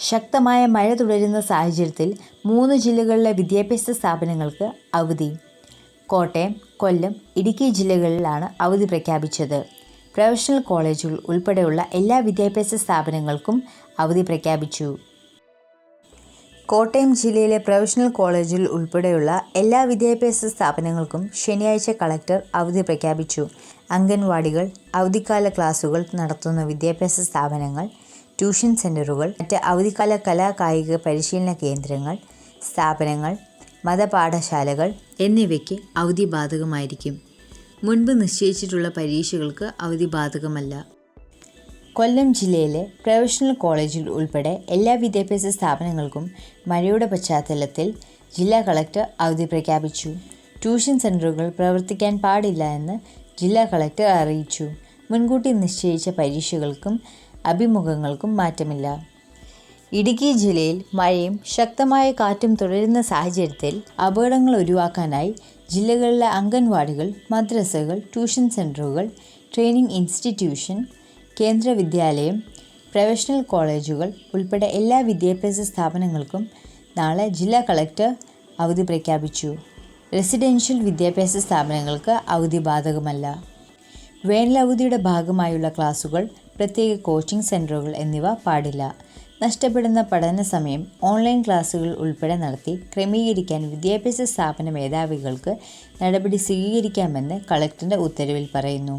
ശക്തമായ മഴ തുടരുന്ന സാഹചര്യത്തിൽ മൂന്ന് ജില്ലകളിലെ വിദ്യാഭ്യാസ സ്ഥാപനങ്ങൾക്ക് അവധി. കോട്ടയം കൊല്ലം ഇടുക്കി ജില്ലകളിലാണ് അവധി പ്രഖ്യാപിച്ചത്. പ്രൊഫഷണൽ കോളേജുകൾ ഉൾപ്പെടെയുള്ള എല്ലാ വിദ്യാഭ്യാസ സ്ഥാപനങ്ങൾക്കും അവധി പ്രഖ്യാപിച്ചു. കോട്ടയം ജില്ലയിലെ പ്രൊഫഷണൽ കോളേജിൽ ഉൾപ്പെടെയുള്ള എല്ലാ വിദ്യാഭ്യാസ സ്ഥാപനങ്ങൾക്കും ശനിയാഴ്ച കളക്ടർ അവധി പ്രഖ്യാപിച്ചു. അംഗൻവാടികൾ അവധിക്കാല ക്ലാസുകൾ നടത്തുന്ന വിദ്യാഭ്യാസ സ്ഥാപനങ്ങൾ ട്യൂഷൻ സെന്ററുകൾ മറ്റ് അവധിക്കാല കലാ കായിക പരിശീലന കേന്ദ്രങ്ങൾ സ്ഥാപനങ്ങൾ മതപാഠശാലകൾ എന്നിവയ്ക്ക് അവധി ബാധകമായിരിക്കും മുൻപ് നിശ്ചയിച്ചിട്ടുള്ള പരീക്ഷകൾക്ക് അവധി ബാധകമല്ല കൊല്ലം ജില്ലയിലെ പ്രൊഫഷണൽ കോളേജുകൾ ഉൾപ്പെടെ എല്ലാ വിദ്യാഭ്യാസ സ്ഥാപനങ്ങൾക്കും മഴയുടെ പശ്ചാത്തലത്തിൽ ജില്ലാ കളക്ടർ അവധി പ്രഖ്യാപിച്ചു. ട്യൂഷൻ സെന്ററുകൾ പ്രവർത്തിക്കാൻ പാടില്ല എന്ന് ജില്ലാ കളക്ടർ അറിയിച്ചു. മുൻകൂട്ടി നിശ്ചയിച്ച പരീക്ഷകൾക്കും അഭിമുഖങ്ങൾക്കും മാറ്റമില്ല. ഇടുക്കി ജില്ലയിൽ മഴയും ശക്തമായ കാറ്റും തുടരുന്ന സാഹചര്യത്തിൽ അപകടങ്ങൾ ഒഴിവാക്കാനായി ജില്ലകളിലെ അംഗൻവാടികൾ മദ്രസകൾ ട്യൂഷൻ സെന്ററുകൾ ട്രെയിനിംഗ് ഇൻസ്റ്റിറ്റ്യൂഷൻ കേന്ദ്ര വിദ്യാലയം പ്രൊഫഷണൽ കോളേജുകൾ ഉൾപ്പെടെ എല്ലാ വിദ്യാഭ്യാസ സ്ഥാപനങ്ങൾക്കും നാളെ ജില്ലാ കളക്ടർ അവധി പ്രഖ്യാപിച്ചു. റെസിഡൻഷ്യൽ വിദ്യാഭ്യാസ സ്ഥാപനങ്ങൾക്ക് അവധി ബാധകമല്ല. വേനലവധിയുടെ ഭാഗമായുള്ള ക്ലാസുകൾ പ്രത്യേക കോച്ചിംഗ് സെന്ററുകൾ എന്നിവ പാടില്ല. നഷ്ടപ്പെടുന്ന പഠന സമയം ഓൺലൈൻ ക്ലാസുകൾ ഉൾപ്പെടെ നടത്തി ക്രമീകരിക്കാൻ വിദ്യാഭ്യാസ സ്ഥാപന മേധാവികൾക്ക് നടപടി സ്വീകരിക്കാമെന്ന് കളക്ടറുടെ ഉത്തരവിൽ പറയുന്നു.